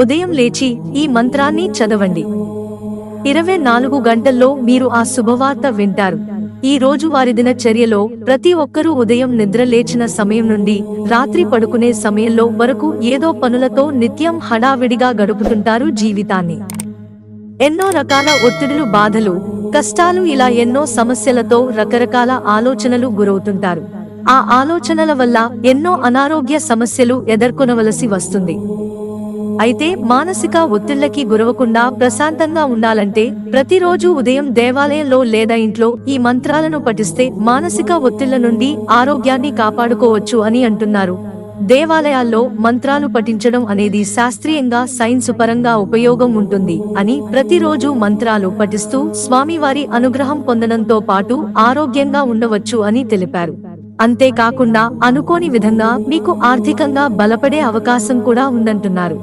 ఉదయం లేచి ఈ మంత్రాన్ని చదవండి. ఇరవై నాలుగు గంటల్లో మీరు ఆ శుభవార్త వింటారు. ఈ రోజు వారి దినచర్యలో ప్రతి ఒక్కరూ ఉదయం నిద్ర లేచిన సమయం నుండి రాత్రి పడుకునే సమయంలో వరకు ఏదో పనులతో నిత్యం హడావిడిగా గడుపుతుంటారు జీవితాన్ని. ఎన్నో రకాల ఒత్తిడులు బాధలు కష్టాలు ఇలా ఎన్నో సమస్యలతో రకరకాల ఆలోచనలు గురవుతుంటారు. ఆ ఆలోచనల వల్ల ఎన్నో అనారోగ్య సమస్యలు ఎదుర్కొనవలసి వస్తుంది. అయితే మానసిక ఒత్తిళ్ళకి గురవకుండా ప్రశాంతంగా ఉండాలంటే ప్రతిరోజు ఉదయం దేవాలయంలో లేదా ఇంట్లో ఈ మంత్రాలను పఠిస్తే మానసిక ఒత్తిళ్ళ నుండి ఆరోగ్యాన్ని కాపాడుకోవచ్చు అని అంటున్నారు. దేవాలయాల్లో మంత్రాలు పఠించడం అనేది శాస్త్రీయంగా సైన్స్ పరంగా ఉపయోగం ఉంటుంది అని ప్రతిరోజు మంత్రాలు పఠిస్తూ స్వామివారి అనుగ్రహం పొందడంతో పాటు ఆరోగ్యంగా ఉండవచ్చు అని తెలిపారు. అంతేకాకుండా అనుకోని విధంగా మీకు ఆర్థికంగా బలపడే అవకాశం కూడా ఉందంటున్నారు.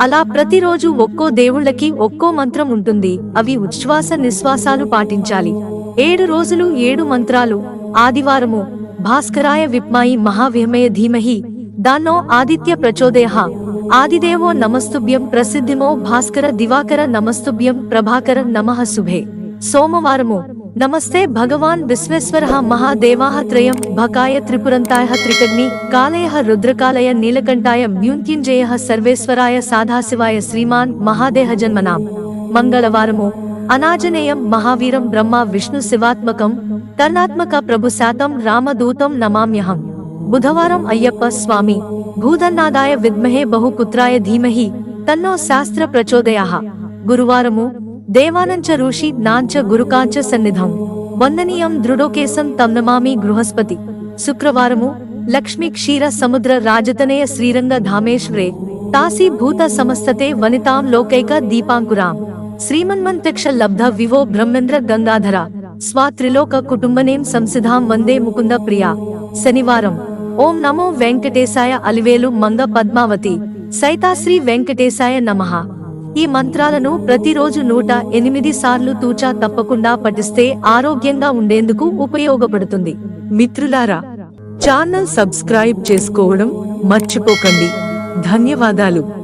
అలా ప్రతిరోజు ఒక్కో దేవుళ్ళకి ఒక్కో మంత్రం ఉంటుంది. అవి ఉచ్ఛ్వాస నిశ్వాసాలు పాటించాలి. ఏడు రోజులు ఏడు మంత్రాలు. ఆదివారము. భాస్కరాయ విప్మాయి మహావిహమయ ధీమహి. దాన్నో ఆదిత్య ప్రచోదయ. ఆదిదేవో నమస్తుభ్యం ప్రసిద్ధిమో భాస్కర దివాకర నమస్తుభ్యం ప్రభాకర నమః శుభే. సోమవారము. నమస్తే భగవాన్ విశ్వేశ్వర మహాదేవాహ త్రయం భకాయ త్రిపురంతాయ త్రికగ్ని కాలయ రుద్రకాలయ నీలకంఠాయ మ్యూంత్యుంజయ సర్వేశ్వరాయ సాధాశివాయ శ్రీమాన్ మహాదేహ జన్మనాం. మంగళవారము. అనాజనేయం మహావీరం బ్రహ్మ విష్ణు శివాత్మకం తర్ణాత్మక ప్రభు శాతం రామదూతం నమామ్యహం. బుధవారం అయ్యప్ప స్వామి. భూధన్నాదాయ విద్మహే బహుపుత్రాయ ధీమహి. తన్నో శాస్త్ర ప్రచోదయాః. గురువారము. దేవానంచ ఋషి నాంచ గురుకాంచ సన్నిధం. వందనీయం దృఢోకేశం తమ్నమామి గృహస్పతి. శుక్రవారము లక్ష్మీ క్షీర సముద్ర రాజతనయ శ్రీరంగ ధామేశ్వరే. తాసి భూత సమస్తతే వనితాం లోకైక దీపాంకురాం. శ్రీమన్మంత్రిక్ష లబ్ధ వివో బ్రహ్మేంద్ర గంగాధర. స్వాత్రిలోక కుటుంబనేం సంసిధాం వందే ముకుంద ప్రియా. శనివారం ఓం నమో వెంకటేశాయ అలివేలు మంగ పద్మావతి. సైతాశ్రీ వెంకటేశాయ నమః. ఈ మంత్రాలను ప్రతిరోజు నూట ఎనిమిది సార్లు తూచా తప్పకుండా పఠిస్తే ఆరోగ్యంగా ఉండేందుకు ఉపయోగపడుతుంది. మిత్రులారా ఛానల్ సబ్స్క్రైబ్ చేసుకోవడం మర్చిపోకండి. ధన్యవాదాలు.